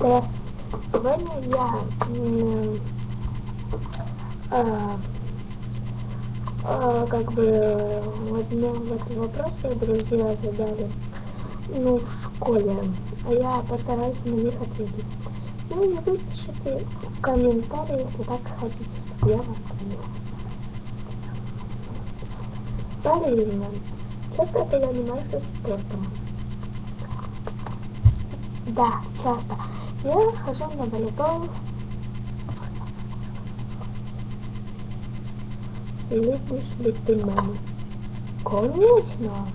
Э, Сегодня я э, э, как бы возьмем вот вопросы друзья задали ну, в школе, а я постараюсь на них ответить. Ну и напишите в комментариях, если так хотите, чтобы я ответил. Правильно. Часто ты занимаешься спортом? Да, часто. Я хожу на волейбол. Любишь ли ты маму? Конечно.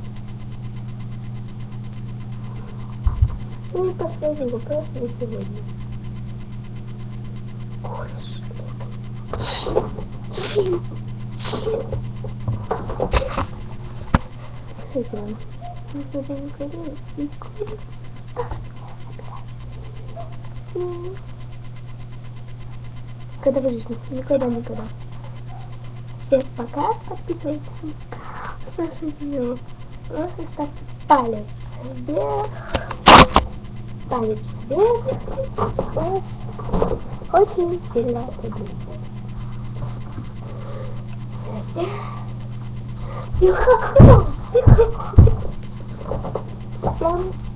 И последний вопрос на сегодня. Слушайте, вам, никогда не курил, не курил. Когда будешь? Никогда, никогда. Всем пока, подписывайтесь. Слушайте меня. Просто ставьте палец вверх. Палец вверх. Вас очень сильно люблю. Всем пока. Пока.